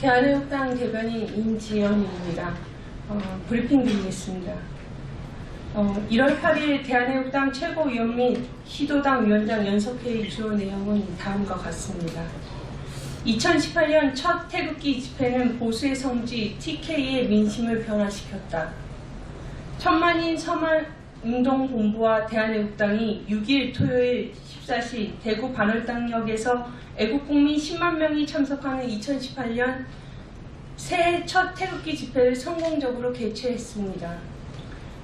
대한애국당 대변인 임지연입니다. 어, 브리핑 드리겠습니다. 어, 1월 8일 대한애국당 최고위원 및 희도당 위원장 연석회의 주요 내용은 다음과 같습니다. 2018년 첫 태극기 집회는 보수의 성지 TK의 민심을 변화시켰다. 천만인 서만 운동본부와 대한애국당이 6일 토요일 14시 대구 반월당역에서 애국국민 10만 명이 참석하는 2018년 새해 첫 태극기 집회를 성공적으로 개최했습니다.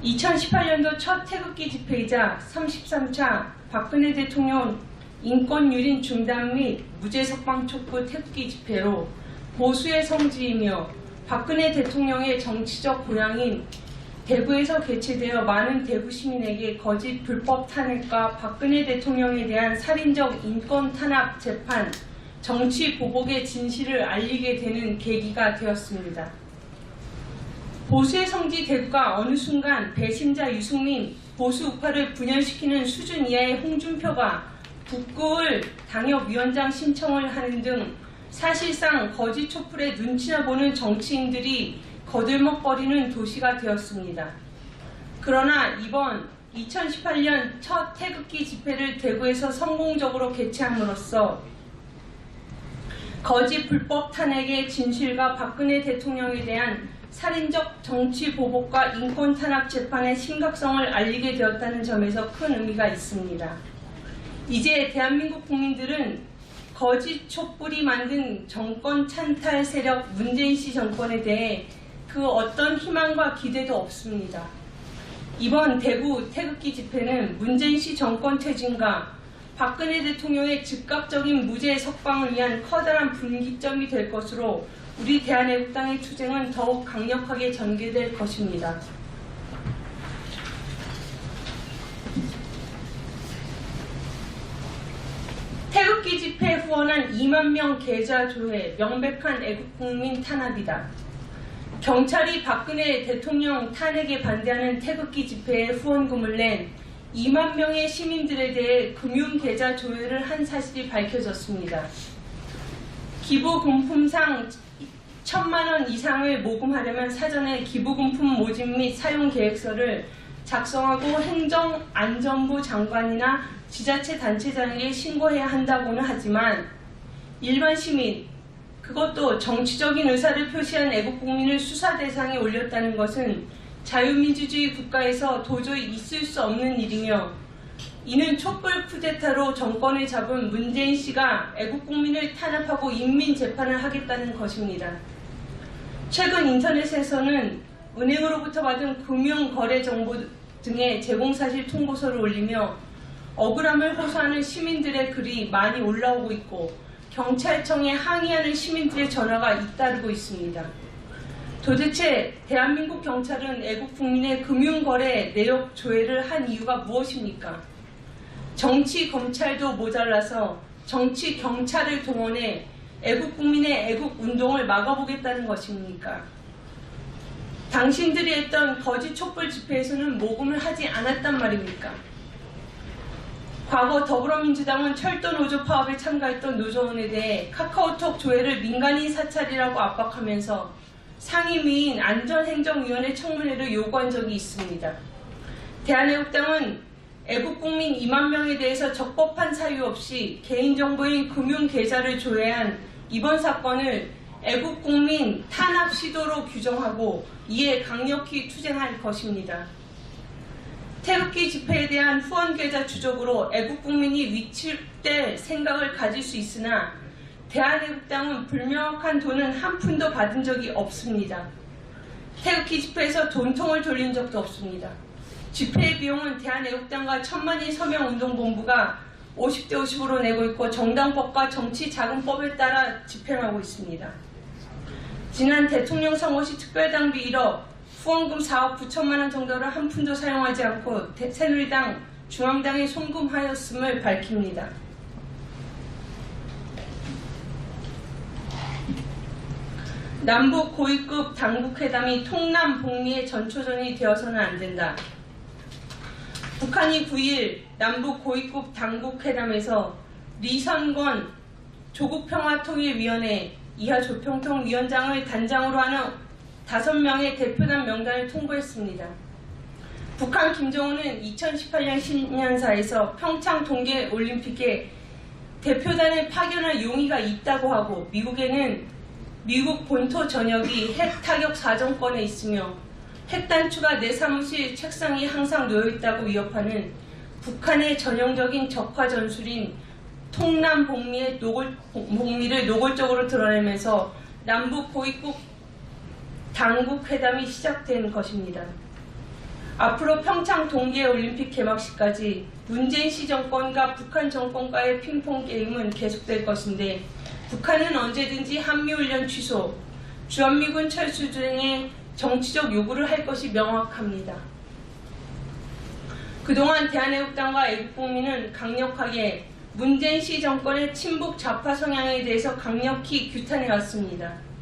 2018년도 첫 태극기 집회이자 33차 박근혜 대통령 인권 유린 중단 및 무죄 석방 촉구 태극기 집회로 보수의 성지이며 박근혜 대통령의 정치적 고향인 대구에서 개최되어 많은 대구 시민에게 거짓 불법 탄핵과 박근혜 대통령에 대한 살인적 인권 탄압 재판, 정치 보복의 진실을 알리게 되는 계기가 되었습니다. 보수의 성지 대구가 어느 순간 배신자 유승민, 보수 우파를 분열시키는 수준 이하의 홍준표가 북구을 당협위원장 신청을 하는 등 사실상 거짓 촛불에 눈치나 보는 정치인들이 거들먹거리는 도시가 되었습니다. 그러나 이번 2018년 첫 태극기 집회를 대구에서 성공적으로 개최함으로써 거짓 불법 탄핵의 진실과 박근혜 대통령에 대한 살인적 정치 보복과 인권 탄압 재판의 심각성을 알리게 되었다는 점에서 큰 의미가 있습니다. 이제 대한민국 국민들은 거짓 촛불이 만든 정권 찬탈 세력 문재인 씨 정권에 대해 그 어떤 희망과 기대도 없습니다. 이번 대구 태극기 집회는 문재인 씨 정권 퇴진과 박근혜 대통령의 즉각적인 무죄 석방을 위한 커다란 분기점이 될 것으로 우리 대한애국당의 투쟁은 더욱 강력하게 전개될 것입니다. 태극기 집회 후원한 2만 명 계좌 조회, 명백한 애국국민 탄압이다. 경찰이 박근혜 대통령 탄핵에 반대하는 태극기 집회에 후원금을 낸 2만 명의 시민들에 대해 금융계좌 조회를 한 사실이 밝혀졌습니다. 기부금품상 천만 원 이상을 모금하려면 사전에 기부금품 모집 및 사용 계획서를 작성하고 행정안전부 장관이나 지자체 단체장에게 신고해야 한다고는 하지만 일반 시민 그것도 정치적인 의사를 표시한 애국 국민을 수사 대상에 올렸다는 것은 자유민주주의 국가에서 도저히 있을 수 없는 일이며 이는 촛불 쿠데타로 정권을 잡은 문재인 씨가 애국 국민을 탄압하고 인민 재판을 하겠다는 것입니다. 최근 인터넷에서는 은행으로부터 받은 금융 거래 정보 등의 제공사실 통보서를 올리며 억울함을 호소하는 시민들의 글이 많이 올라오고 있고 경찰청에 항의하는 시민들의 전화가 잇따르고 있습니다. 도대체 대한민국 경찰은 애국 국민의 금융거래 내역 조회를 한 이유가 무엇입니까? 정치 검찰도 모자라서 정치 경찰을 동원해 애국 국민의 애국 운동을 막아보겠다는 것입니까? 당신들이 했던 거짓 촛불 집회에서는 모금을 하지 않았단 말입니까? 과거 더불어민주당은 철도 노조 파업에 참가했던 노조원에 대해 카카오톡 조회를 민간인 사찰이라고 압박하면서 상임위인 안전행정위원회 청문회를 요구한 적이 있습니다. 대한애국당은 애국국민 2만 명에 대해서 적법한 사유 없이 개인정보인 금융계좌를 조회한 이번 사건을 애국국민 탄압 시도로 규정하고 이에 강력히 투쟁할 것입니다. 태극기 집회에 대한 후원 계좌 추적으로 애국 국민이 위축될 생각을 가질 수 있으나 대한애국당은 불명확한 돈은 한 푼도 받은 적이 없습니다. 태극기 집회에서 돈통을 돌린 적도 없습니다. 집회 비용은 대한애국당과 천만인 서명운동본부가 50대 50으로 내고 있고 정당법과 정치자금법에 따라 집행하고 있습니다. 지난 대통령 선거 시 특별당비 1억, 후원금 4억 9천만 원 정도를 한 푼도 사용하지 않고 대- 새누리당, 중앙당에 송금하였음을 밝힙니다. 남북 고위급 당국회담이 통남 북미의 전초전이 되어서는 안 된다. 북한이 9일 남북 고위급 당국회담에서 리선권 조국평화통일위원회 이하 조평통 위원장을 단장으로 하는 다섯 명의 대표단 명단을 통보했습니다. 북한 김정은은 2018년 신년사에서 평창 동계 올림픽에 대표단을 파견할 용의가 있다고 하고 미국에는 미국 본토 전역이 핵 타격 사정권에 있으며 핵 단추가 내 사무실 책상에 항상 놓여 있다고 위협하는 북한의 전형적인 적화 전술인 통남 복미의 노골, 복미를 노골적으로 드러내면서 남북 고위급 당국 회담이 시작된 것입니다. 앞으로 평창 동계올림픽 개막식까지 문재인 시 정권과 북한 정권과의 핑퐁 게임은 계속될 것인데 북한은 언제든지 한미훈련 취소, 주한미군 철수 등의 정치적 요구를 할 것이 명확합니다. 그동안 대한애국당과 애국국민은 강력하게 문재인 시 정권의 친북 좌파 성향에 대해서 강력히 규탄해왔습니다.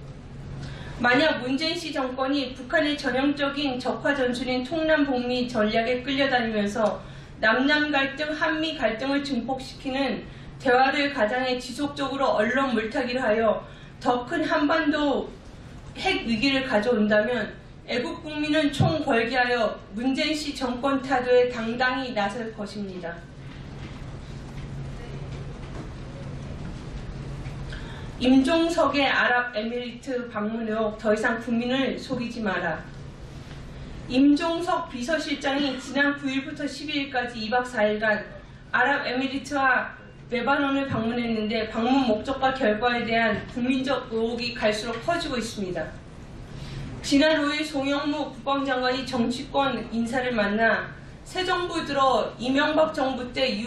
만약 문재인 시 정권이 북한의 전형적인 적화 전술인 통남 복미 전략에 끌려다니면서 남남 갈등, 한미 갈등을 증폭시키는 대화를 가장해 지속적으로 언론 물타기를 하여 더 큰 한반도 핵 위기를 가져온다면 애국 국민은 총궐기하여 문재인 시 정권 타도에 당당히 나설 것입니다. 임종석의 아랍에미리트 방문 의혹 더 이상 국민을 속이지 마라. 임종석 비서실장이 지난 9일부터 12일까지 2박 4일간 아랍에미리트와 레바논을 방문했는데 방문 목적과 결과에 대한 국민적 의혹이 갈수록 커지고 있습니다. 지난 5일 송영무 국방장관이 정치권 인사를 만나 새 정부 들어 이명박 정부 때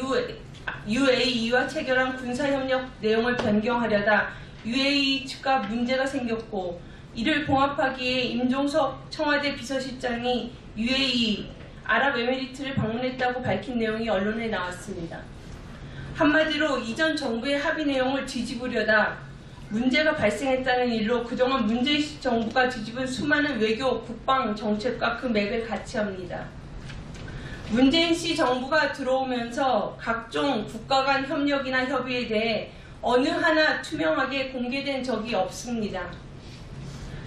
UAE와 체결한 군사협력 내용을 변경하려다 UAE 측과 문제가 생겼고 이를 봉합하기에 임종석 청와대 비서실장이 UAE 아랍에미리트를 방문했다고 밝힌 내용이 언론에 나왔습니다. 한마디로 이전 정부의 합의 내용을 뒤집으려다 문제가 발생했다는 일로 그동안 문재인 정부가 뒤집은 수많은 외교, 국방 정책과 그 맥을 같이 합니다. 문재인 씨 정부가 들어오면서 각종 국가 간 협력이나 협의에 대해 어느 하나 투명하게 공개된 적이 없습니다.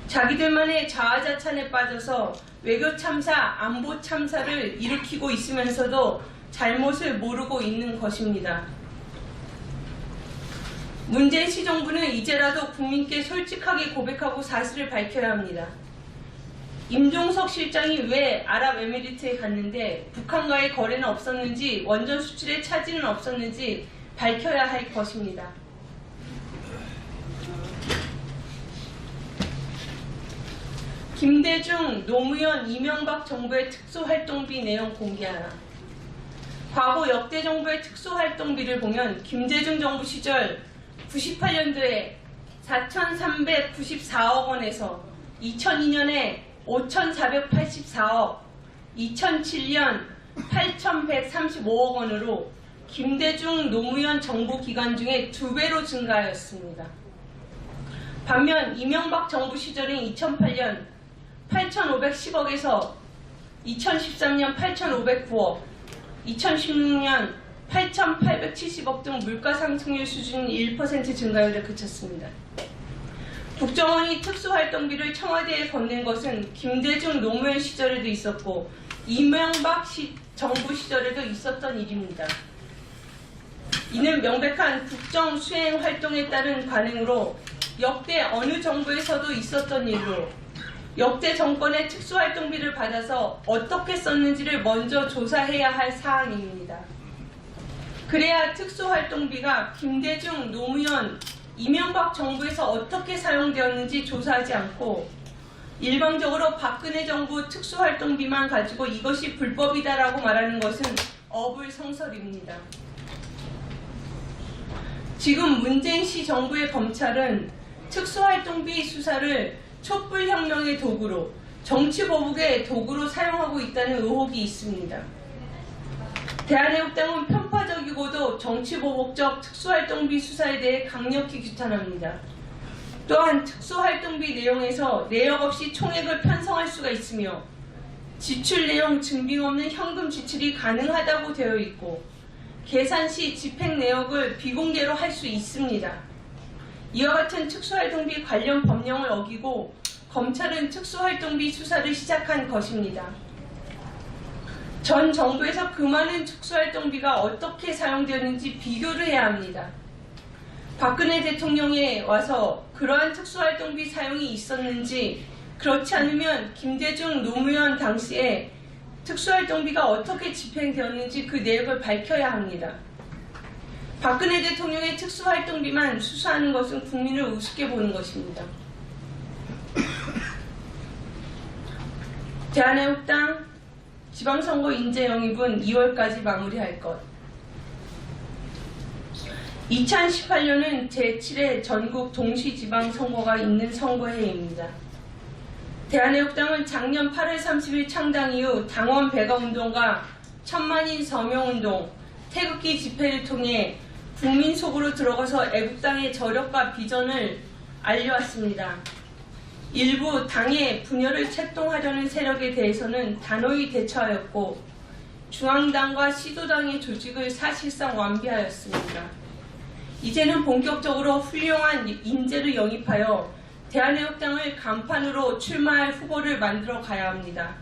자기들만의 자아자찬에 빠져서 외교 참사, 안보 참사를 일으키고 있으면서도 잘못을 모르고 있는 것입니다. 문재인 시 정부는 이제라도 국민께 솔직하게 고백하고 사실을 밝혀야 합니다. 임종석 실장이 왜 아랍에미리트에 갔는데 북한과의 거래는 없었는지 원전 수출에 차질은 없었는지 밝혀야 할 것입니다. 김대중, 노무현, 이명박 정부의 특수활동비 내용 공개하라. 과거 역대 정부의 특수활동비를 보면 김대중 정부 시절 98년도에 4,394억 원에서 2002년에 5,484억, 2007년 8,135억 원으로 김대중 노무현 정부 기간 중에 두 배로 증가하였습니다. 반면 이명박 정부 시절인 2008년 8,510억에서 2013년 8,509억, 2016년 8,870억 등 물가 상승률 수준 1% 증가율에 그쳤습니다. 국정원이 특수활동비를 청와대에 건넨 것은 김대중 노무현 시절에도 있었고 이명박 시, 정부 시절에도 있었던 일입니다. 이는 명백한 국정 수행 활동에 따른 관행으로 역대 어느 정부에서도 있었던 일로 역대 정권의 특수활동비를 받아서 어떻게 썼는지를 먼저 조사해야 할 사안입니다. 그래야 특수활동비가 김대중, 노무현, 이명박 정부에서 어떻게 사용되었는지 조사하지 않고 일방적으로 박근혜 정부 특수활동비만 가지고 이것이 불법이다라고 말하는 것은 어불성설입니다. 지금 문재인 시 정부의 검찰은 특수활동비 수사를 촛불혁명의 도구로 정치보복의 도구로 사용하고 있다는 의혹이 있습니다. 대한애국당은 편파적이고도 정치보복적 특수활동비 수사에 대해 강력히 규탄합니다. 또한 특수활동비 내용에서 내역 없이 총액을 편성할 수가 있으며 지출 내용 증빙 없는 현금 지출이 가능하다고 되어 있고 계산 시 집행 내역을 비공개로 할 수 있습니다. 이와 같은 특수활동비 관련 법령을 어기고 검찰은 특수활동비 수사를 시작한 것입니다. 전 정부에서 그 많은 특수활동비가 어떻게 사용되었는지 비교를 해야 합니다. 박근혜 대통령에 와서 그러한 특수활동비 사용이 있었는지 그렇지 않으면 김대중 노무현 당시에 특수활동비가 어떻게 집행되었는지 그 내역을 밝혀야 합니다. 박근혜 대통령의 특수활동비만 수사하는 것은 국민을 우습게 보는 것입니다. 대한애국당 지방선거 인재 영입은 2월까지 마무리할 것. 2018년은 제7회 전국 동시지방선거가 있는 선거해입니다. 대한애국당은 작년 8월 30일 창당 이후 당원 배가 운동과 천만인 서명 운동, 태극기 집회를 통해 국민 속으로 들어가서 애국 당의 저력과 비전을 알려왔습니다. 일부 당의 분열을 책동하려는 세력에 대해서는 단호히 대처하였고 중앙당과 시도당의 조직을 사실상 완비하였습니다. 이제는 본격적으로 훌륭한 인재를 영입하여 대한애국당을 간판으로 출마할 후보를 만들어 가야 합니다.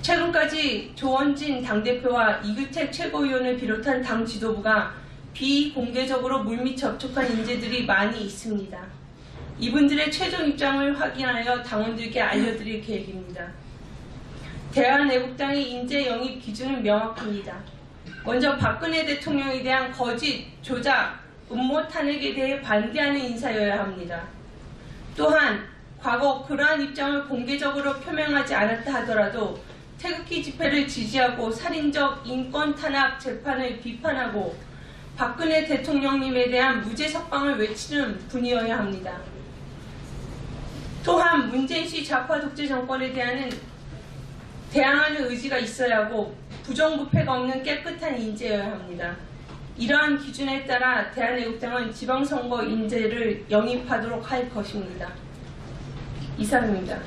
최근까지 조원진 당대표와 이규택 최고위원을 비롯한 당 지도부가 비공개적으로 물밑 접촉한 인재들이 많이 있습니다. 이분들의 최종 입장을 확인하여 당원들께 알려드릴 계획입니다. 대한애국당의 인재 영입 기준은 명확합니다. 먼저 박근혜 대통령에 대한 거짓, 조작, 음모 탄핵에 대해 반대하는 인사여야 합니다. 또한 과거 그러한 입장을 공개적으로 표명하지 않았다 하더라도 태극기 집회를 지지하고 살인적 인권 탄압 재판을 비판하고 박근혜 대통령님에 대한 무죄 석방을 외치는 분이어야 합니다. 또한 문재인 씨 좌파 독재 정권에 대한 대항하는 의지가 있어야 하고 부정부패가 없는 깨끗한 인재여야 합니다. 이러한 기준에 따라 대한애국당은 지방선거 인재를 영입하도록 할 것입니다. 이상입니다.